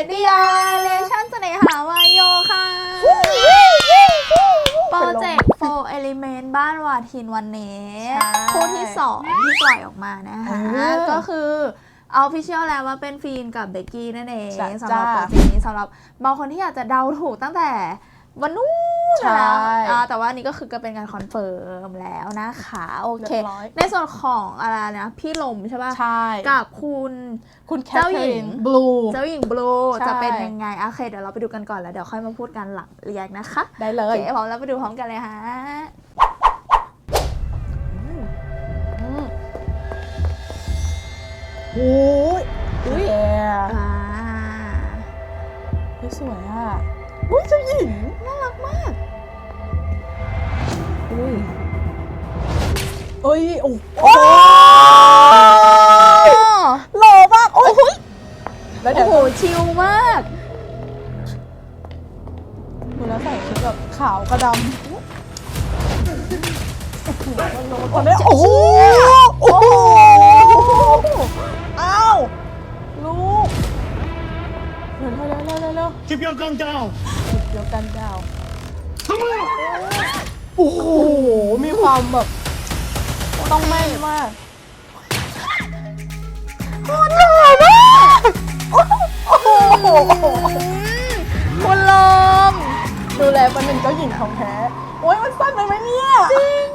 ยกดียาเลชั่นเสน่หาวายโยค่ะโปรเจกต์โฟเอลิเมนต์บ้านวาทินวันนี้คู่ที่สองที่ปล่อยออกมานะคะก็คือเอาพิเชียลแล้วว่าเป็นฟีนกับเบกกี้นั่นเองสำหรับโปรเจกต์นี้สำหรับบางคนที่อยากจะเดาถูกตั้งแต่ วันนู้นใช่แล้วอ่าแต่ว่าอันนี้ก็คือก็เป็นการคอนเฟิร์มแล้วนะคะ โอเค เรียบร้อย ในส่วนของอะไรนะ พี่ลมใช่ป่ะ ใช่กับคุณ คุณแคทเจ้าเธอหญิรีงนบลู เจ้าหญิงบลูใช่ จะเป็นยังไงโอเค เดี๋ยวเราไปดูกันก่อนแล้ว เดี๋ยวค่อยมาพูดกันหลังเรียกนะคะ ได้เลโอย เคพร้อมแล้วไปดูพร้อมกันเลยฮะอืมโอ้ยอุ้ยแอร์อ่าเฮ้ยสวยอะ อุ้ยเจ้าหญิงน่ารักมาก อุ้ยเอ้ยโอ้โหโอ้หล่อมากโอ้ยแล้วเดี๋โอ้ยวโหชิลมากดูแล้วใส่ชุดแบบขาวกระดำโอ้โหโอ้โหโอ้โหอ้าวลูกเร็วเร็วเร็วเร็วเร็ว Keep your gun down! เดี๋ยวกันดาว Come on! โอ้โห มีความแบบ ต้องแม่นมากโคตรหล่อมากโอ้โหคุณลมดูแลมันเป็นเจ้าหญิงของแท้โอ้ยมันสั้นไปไหมเนี่ยจริง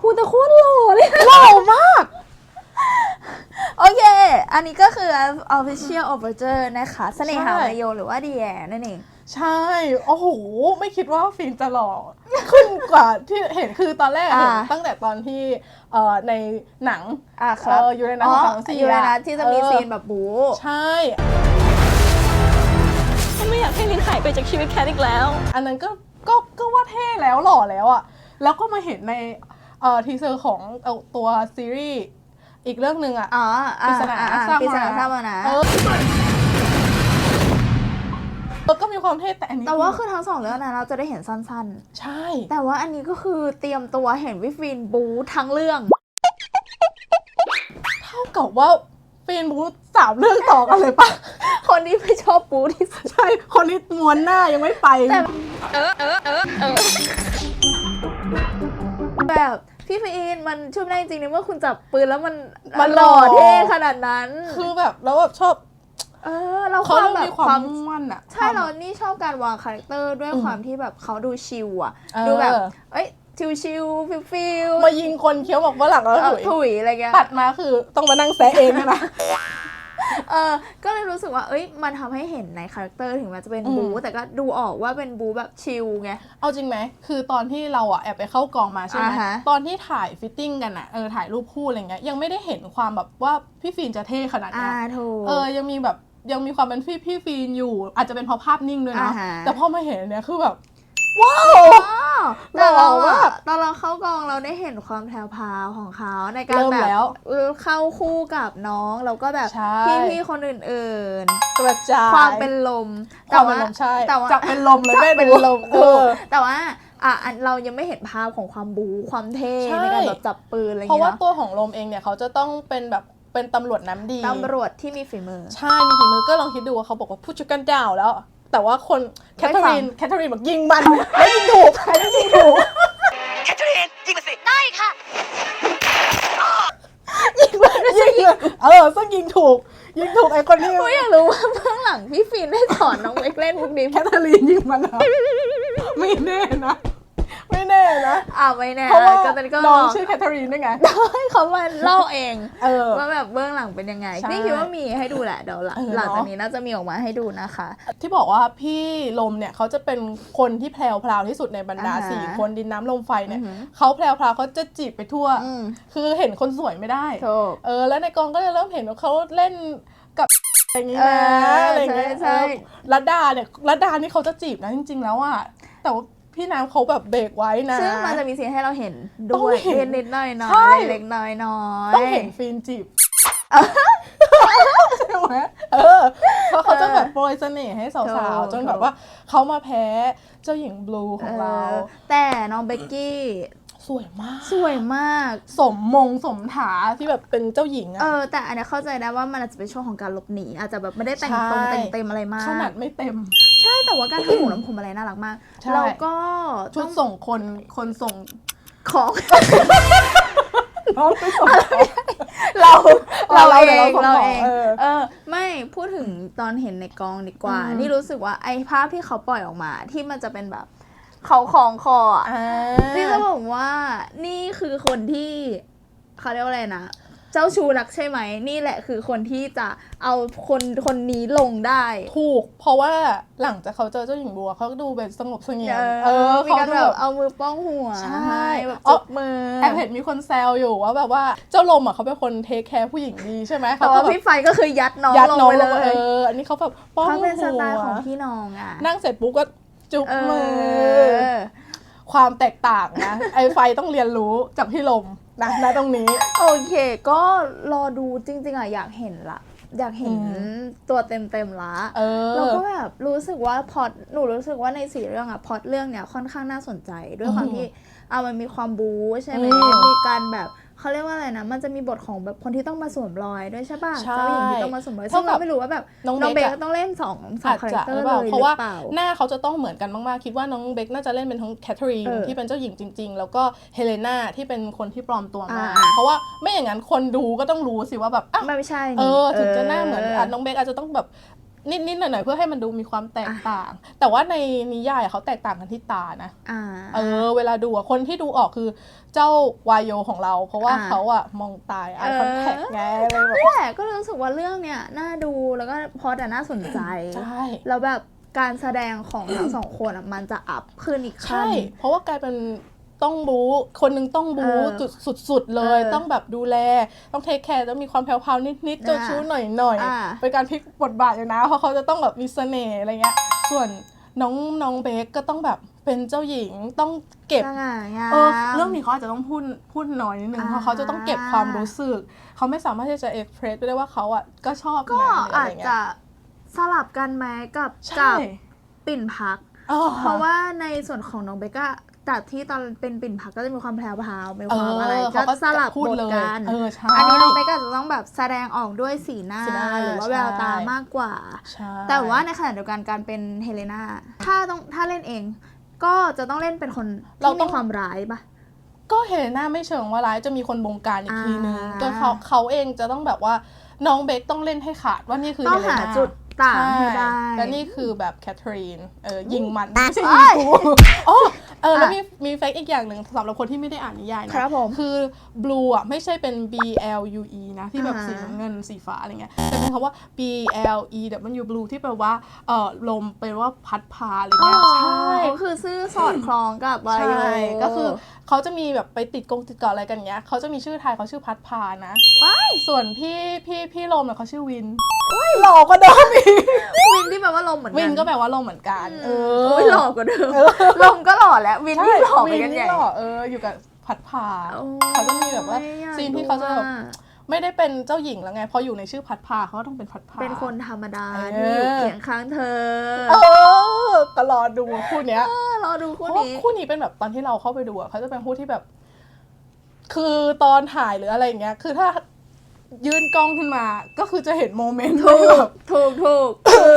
พูดแต่โคตรหล่อเลยหล่อมาก โอเค อันนี้ก็คือ official overture นะคะ เสน่หาวายโยหรือว่าดีแอนั่นเอง ใช่ โอ้โห ไม่คิดว่าฟินจะหล่อขึ้นกว่าที่เห็นคือตอนแรกอะอ่า เห็นตั้งแต่ตอนที่เอ่อในหนังอะครับเอออยู่ในนั้นอ๋อของสามสี่อยู่ในนั้นอะที่จะมีเออซีนแบบบู๊ใช่ ฉันไม่อยากให้ลินหายไปจากชีวิตแคทอีกแล้ว อันนั้นก็ก็ก็ว่าเท่แล้วหล่อแล้วอะแล้วก็มาเห็นในเอ่อทีเซอร์ของเอ่อตัวซีรีส์อีกเรื่องหนึ่งอะ อ๋ออะปริศนาอะอะทราบปริศนามาทราบมานะเออ เออก็มีความเท่แต่อันนี้แต่ว่าคือทั้งสองเรื่องนั้นเราจะได้เห็นสั้นใช่ ๆ แต่ว่าอันนี้ก็คือเตรียมตัวเห็นวิฟินบูทั้งเรื่อง เท่ากับว่าฟีนบูธสามเรื่องต่อกันเลยปะ คนที่ไม่ชอบบูที่สุด ใช่ คนนี้ม้วนหน้ายังไม่ไป แต่ แบบพี่ฟินมันช่วยไม่ได้จริงๆในเมื่อคุณจับปืนแล้วมันมันหล่อหล่อเท่ขนาดนั้น คือแบบแล้วแบบชอบ เออเราคเขาวามต้องแบบมีความความมุ่งมั่นอะใช่ควมเรานี่ชอบการวางคาแรคเตอร์ด้วยอืมความที่แบบเขาดูชิลอะเออดูแบบ เอ้ยชิลๆฟิลฟิลมายิงคนเคี้ยวบอกว่าหลังแล้วเออถุยถุยอะไรเงี้ย ตัดมาคือต้องมานั่งแซะเองด้วยนะ เออ ก็เลยรู้สึกว่า เอ้ย มันทำให้เห็นในคาแรคเตอร์ถึงแม้จะเป็นอืม บู แต่ก็ดูออกว่าเป็นบูแบบชิลไง เอาจริงไหม คือตอนที่เราอะแอบไปเข้ากองมาใช่ไหม อ่าฮะ ตอนที่ถ่ายฟิตติ้งกันอะเออถ่ายรูปคู่อะไรเงี้ย ยังไม่ได้เห็นความแบบว่าพี่ฟีนจะเท่ขนาดอ่าเนี้ยถูก เออ ยังมีแบบ ยังมีความเป็นพี่พี่ฟีนอยู่ อาจจะเป็นเพราะภาพนิ่งด้วยเนาะอ่าฮะ แต่พอมาเห็นอันเนี้ยคือแบบ ว้าวอ๋อแต่เราหล่ออะมากตอนเราเข้ากองเราได้เห็นความแพรวพราวของเขาในการเริ่มแบบแล้วเออเข้าคู่กับน้องแล้วก็แบบใช่ พี่ๆคนอื่นกระจายๆ ความเป็นลมความเป็นลมใช่แต่ว่าจะเป็นลมเลยจะแม่เป็นดูลมเออ แต่ว่าอะอันเรายังไม่เห็นภาพของความบูความเท่ใช่ ในการแบบจับปืนอะไรเพราะเงี้ว่ายตัวของลมเองเนี่ยเขาจะต้องเป็นแบบ เป็นตำรวจน้ำดี ตำรวจที่มีฝีมือ ใช่ มีฝีมือก็ลองคิดดูว่าเขาบอกว่าพูดชุดกันดาวแล้ว แต่ว่าคนแคทเธอรีนไม่ฟังแคทเธอรีนบอกยิงมันแล้วยิงถูกแล้วยิงถูกแคทเธอรีนยิงมาสิ ได้ค่ะ ยิงมันยิงเลยเออซึ่งยิงถูก ยิงถูกไอ้คนที่กูอยากรู้ว่าเบื้องหลังพี่ฟินได้สอนน้องเวกเล่นมุกนี้แคทเธอรีนยิงมันเหรอไม่แน่นะ ไม่แน่นะอ่าไม่แน่เพราะว่าก็เป็นก็น้องชื่อแคทเธอรีนด้วยไงให้เขามาเล่าเองเออว่าแบบเบื้องหลังเป็นยังไงใช่พี่คิดว่ามีให้ดูแหละเดี๋ยวหลังเออหลังจากเนอะนี้น่าจะมีออกมาให้ดูนะคะ ที่บอกว่าพี่ลมเนี่ยเขาจะเป็นคนที่แพรวพราวที่สุดในบรรดาอ่าฮะสี่คนดินน้ำลมไฟเนี่ยอือหือเขาแพรวพราวเขาจะจีบไปทั่วอืมคือเห็นคนสวยไม่ได้ถูกเออแล้วในกองก็จะเริ่มเห็นว่าเขาเล่นกับอย่างนี้นะเออออะไรอย่างเงี้ยใช่ใช่เออรัดดาเนี่ยรัดดานี่เขาจะจีบนะจริง ๆ แล้วอะแต่ว่า พี่น้ำเขาแบบเบรกไว้นะ ซึ่งมันจะมีซีนให้เราเห็นต้อด้งวยเห็นนิดๆหน่อยใช่ๆเล็กๆน้อยๆ ต้องเห็นฟินจีบใช่ไหมเออเพราะเขาจะแบบโปรยเสน่ห์ให้สาวๆจนแบบว่าเขามาแพ้เจ้าหญิงบลูของเราออแต่น้องเบกกี้ สวยมาก สวยมาก สมมงสมถาที่แบบเป็นเจ้าหญิงเออะอแต่อันเนี้ยเข้าใจได้ว่ามันอาจจะเป็นช่วงของการหลบหนีอาจจะแบบไม่ได้แต่งตรงใช่แต่งเต็มอะไรมาก ขนาดไม่เต็ม ใช่แต่ว่าการทำหูน้ำผมอะไรน่ารักมากใช่ แล้วก็ชุต้ดองส่งคนคนส่งของน้องไปส่งของ เราเราเราเราเองเราส่งเราของเองเออเออ ไม่พูดถึงตอนเห็นในกองดีกว่า อืม นี่รู้สึกว่าไอ้ภาพที่เขาปล่อยออกมา ที่มันจะเป็นแบบ เขาของคออะอ่านี่จะบอกว่านี่คือคนที่เขาเรียกว่าอะไรนะ เจ้าชูนักใช่ไหม นี่แหละคือคนที่จะเอาคนคนนี้ลงได้ ถูก เพราะว่าหลังจากเขาเจอเจ้าหญิงบัวเขาก็ดูเป็นสงบเสงี่ยมเอเอออมีเขาการดูแบแบบบ เอามือป้องหัวใช่ให้แบบอ๋อ จุบมือแอบเห็นมีคนแซวอยู่ว่าแบบว่าเจ้าลมอะเขาเป็นคนเทคแคร์ผู้หญิงดีใช่ไหมแต่เขาก็ว่าแบบพี่ไฟก็คือยัดน้องยัดลงน้องไปลเลงมาเอยออันนี้เขาแบบป้องเขาเป็นสหัไตล์วของพี่น้องอะ นั่งเสร็จปุ๊บก็ จุ๊บเอมืออความแตกต่างนะ ไอไฟต้องเรียนรู้จากพี่ลมนะณตรงนี้ โอเค ก็รอดูจริง ๆอะอยากเห็นละ อยากเห็นอืมตัวเต็มๆละเออแล้วก็แบบรู้สึกว่าพล็อตหนูรู้สึกว่าในสี่เรื่องอะพล็อตเรื่องเนี้ยค่อนข้างน่าสนใจด้วยความอืมที่เอามันมีความบู๊ใช่ไหมอืมมีการแบบ เขาเรียกว่าอะไรนะ มันจะมีบทของแบบคนที่ต้องมาสวมรอยด้วยใช่ป่ะใช่เจ้าหญิงที่ต้องมาสวมรอยเท่าซึ่งเรากับไม่รู้ว่าแบบน้องน้องเบเบคคอะก็ต้องเล่นสองสองอาจคาแรจะคเตอหรืร์อเลเปล่ายหเพรืราะว่าอเปล่าหน้าเขาจะต้องเหมือนกันมากๆ คิดว่าน้องเบคน่าจะเล่นเป็นทั้งแคทเธอรีนเออที่เป็นเจ้าหญิงจริง ๆ แล้วก็เฮเลนาที่เป็นคนที่ปลอมตัวมาอ่าเพราะว่าไม่อย่างนั้นคนดูก็ต้องรู้สิว่าแบบอะไม่ใช่ เอนี่อถึงจะหน้าเหมือนอะน้องเบคอาจจะต้องแบบ นิดๆหน่อยๆเพื่อให้มันดูมีความแตกต่าง แต่ว่าในนิยายอะเขาแตกต่างกันที่ตานะอ่าเออ เวลาดูอะคนที่ดูออกคือเจ้าวายโยของเรา เพราะว่าอ่าเขาอะมองตายไอเออคอนแทคไงเลยแบบนี่แหละก็รู้สึกว่าเรื่องเนี้ยน่าดูแล้วก็พอแต่น่าสนใจใช่แล้วแบบการแสดงของทั้งสองคนอะมันจะอัพขึ้นอีกขั้ใช่นเพราะว่ากลายเป็น ต้องบู๊คนหนึงต้องบู๊เออจุดสุด ๆ เลย เออต้องแบบดูแล ต้องเทคแคร์ต้องมีความแผ่วๆนิดๆอ่าเจ้าชู้หน่อยอ่า ๆเป็นการพลิกบทบาทอยู่นะ เพราะเขาจะต้องแบบมีเสน่ห์อะไรเงี้ย ส่วนน้องน้องเบคก็ต้องแบบเป็นเจ้าหญิงต้องเก็บ สง่างาม เออเรื่องนี้เขาอาจจะต้องพูดพูดน้อยนิดนึงอ่า เพราะเขาจะต้องเก็บความรู้สึก เขาไม่สามารถที่จะเอ็กเพรสได้ว่าเขาอะก็ชอบก็นะหรืออะอาไรจเงี้จะยสลับกันไหมกับใช่กับปิ่นพักอ๋อเพราะว่าในส่วนของน้องเบกก็ จากที่ตอนเป็นปิ่นพักก็จะมีความแพรวพราวมีความอะไรเออก็เขาก็สลับพูดบทเลยกันเออใช่อันนี้น้องเบกก็จะต้องแบบแสดงออกด้วยสีหน้าสีหน้าหรือว่าใช่แววตามากกว่าใช่แต่ว่าในขณะเดียวกันการเป็นเฮเลนาถ้าต้องถ้าเล่นเอง ก็จะต้องเล่นเป็นคนที่มีความร้ายปะก็เฮเลน่าไม่เชิงว่าร้ายจะมีคนบงการอีกทีนึงอ่าก็เขาเขาเองจะต้องแบบว่าน้องเบคต้องเล่นให้ขาดว่านี่คือต้องเฮเลหาน่าจุด ต่างให้ได้ใช่และนี่คือแบบแคทเธอรีนเออยิงมันอะไม่ใช่เอ้ยิงยกูอ๋อเออแล้วอะมีมีแฟกต์อีกอย่างหนึ่งสำหรับคนที่ไม่ได้อ่านนิยายนะครับผมคือ blue อะไม่ใช่เป็น B L U E นะ ที่แบบอ่าสีน้ำเงินสีฟ้าอะไรเงี้ยแต่เป็นคำว่า B L E W blue ที่แปลว่าเออลมแปลว่าพัดพาอะไรอ๋อเงี้ยใช่คือซื่อ สอดคล้องกับวายใช่โยก็คือเขาจะมีแบบไปติดกงติดเกาะอะไรกันเงี้ยเขาจะมีชื่อไทยเขาชื่อพัดพานะว้าย ส่วนพี่พี่พี่ลมเนี่ยเขาชื่อวินหล่อกว่าเดิมอีกวินที่แปลว่าลมเหมือนกันวินก็แปลว่าลมเหมือนกันเอโอ้อยหล่อกว่าเดิมลมก็หล่อแล้ว วินใช่ที่หล่อไปวินกันใหนี่ญ่หล่อเอออยู่กับพัดพาโอ้ยเขาจะมีแบบว่าอยกซีนที่เขาจะแบบดูอ ไม่ได้เป็นเจ้าหญิงแล้วไงพออยู่ในชื่อพัดพาเขาก็ต้องเป็นพัดพา เป็นคนธรรมดาเออที่อยู่เคียงข้างเธอเออก็รอดูคู่เนี้ยรอดูเพคู่ราะว่านี้ คู่นี้เป็นแบบตอนที่เราเข้าไปดูอะเขาจะเป็นคู่ที่แบบ คือตอนถ่ายหรืออะไรอย่างเงี้ย คือถ้ายื่นกล้องขึ้นมา ก็คือจะเห็นโมเมนต์ถูที่กแบบ ถูกถูกคือ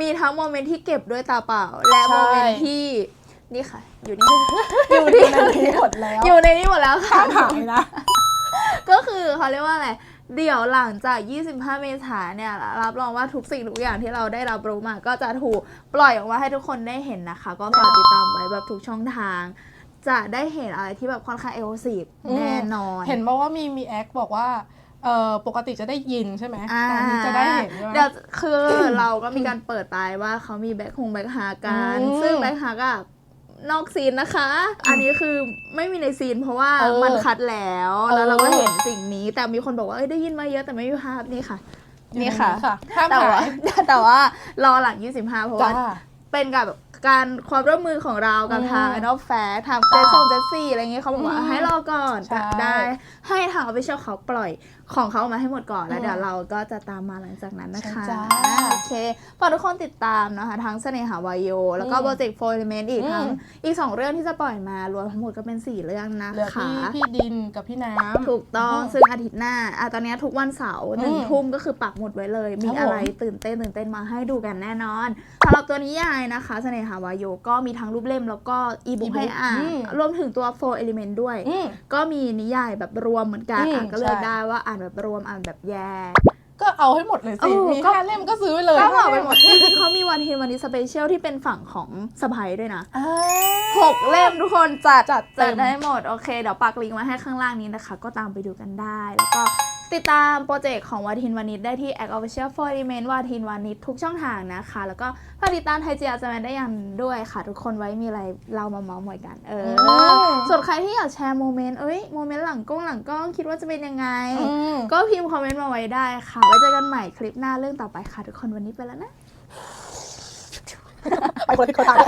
มีทั้งโมเมนต์ที่เก็บด้วยตาเปล่า และใช่ โมเมนต์ที่นี่ค่ะ อยู่นี่ อยู่ที่ ในนี้หมดแล้วอยู่ในนี้หมดแล้วค่ะข้ามหายนะ ก็คือเขาเรียกว่าอะไร เดี๋ยวหลังจาก 25 เมษายนเนี่ย รับรองว่าทุกสิ่งทุกอย่างที่เราได้รับรู้มา ก็จะถูกปล่อยออกมาให้ทุกคนได้เห็นนะคะ ก็ฝากติดตามไว้แบบทุกช่องทาง จะได้เห็นอะไรที่แบบค่อนข้างเอลซีฟอืมแน่นอน เห็นบอกว่ามีมีแอคบอกว่าเออปกติจะได้ยินใช่ไหมอ่าแต่อันนี้จะได้เห็นใช่ไหมเดี๋ยวคือเราก็มีการเปิดไปว่าเขามีแบ็คฮงแบ็คฮากันอืมซึ่งแบ็คฮาก็ นอกซีนนะคะ อันนี้คือไม่มีในซีนเพราะว่าเออมันคัดแล้วเออแล้วเราก็เห็นสิ่งนี้ แต่มีคนบอกว่าเอ้ยได้ยินมาเยอะแต่ไม่มีภาพนี่ค่ะ นี่ค่ะห้ามแต่หาว่ายแต่ว่ารอหลัง 25 เพราะว่าจ้าเป็นกับแบบการความร่วมมือของเรากับอืมทางไอดอลแฟร์ทางเจจ้าสซงเจสซี่อะไรเงี้ยเขาบอกว่าอืมให้รอก่อนใช่จะได้ให้ทางออฟฟิเชียลเขาปล่อยของเขาออกมาให้หมดก่อนแล้วอืมเดี๋ยวเราก็จะตามมาหลังจากนั้นนะคะใช่จ้า โอเคฝากทุกคนติดตามนะคะ ทั้งเสน่หาวายโย แล้วก็อืมโปรเจกต์โฟร์เอลเมนต์อีกอืมทั้งอีกสองเรื่องที่จะปล่อยมารวมทั้งหมดก็เป็นสี่เรื่องนะเหลือคะ พี่พี่ดินกับพี่น้ำ ถูกต้องอืมซึ่งอาทิตย์หน้าอะตอนนี้ทุกวันเสาร์หนึ่งอืมทุ่มก็คือปักหมุดไว้เลย มีครับผมอะไรตื่นเต้นตื่นเต้นมาให้ดูกันแน่นอนสำหรับตัวนิยายนะคะเสน่หาวายโยก็มีทั้งรูปเล่มแล้วก็อีบุ๊ก e-book ให้อ่านอืม รวมถึงตัว four element ด้วย อืม ก็มีนิยายแบบรวมเหมือนกันอืมอะก็เลือกใช่ ได้ว่าอ่านแบบรวมอ่านแบบแยก ก็เอาให้หมดเลยสิ เออมีก็ ห้าเล่มก็ซื้อไปเลยก็บอกไปหมดจริงๆเขามีวันเทนวันนี้สเปเชียลที่เป็นฝั่งของสไปด้วยนะอ่า หกเล่มทุกคนจัดจัดเต็จัดมได้หมด โอเค เดี๋ยวปักลิงก์มาให้ข้างล่างนี้นะคะ ก็ตามไปดูกันได้ แล้วก็ ติดตามโปรเจกต์ของวาทินวานิดได้ที่ Act Official for Element วาทินวานิดทุกช่องทางนะคะ แล้วก็ฝากติดตามไทยจีอาจะมาได้ยังด้วยค่ะ ทุกคนไว้มีอะไรเรามาเมาส์มอยกัน เออมส่วนใครที่อยากแชร์โมเมนต์เอ้ยโมเมนต์หลังกล้องหลังกล้องคิดว่าจะเป็นยังไงอืมก็พิมพ์คอมเมนต์มาไว้ได้ค่ะไว้เจอกันใหม่คลิปหน้าเรื่องต่อไปค่ะ ทุกคนวันนี้ไปแล้วนะ ไปคนละทิศคนละทาง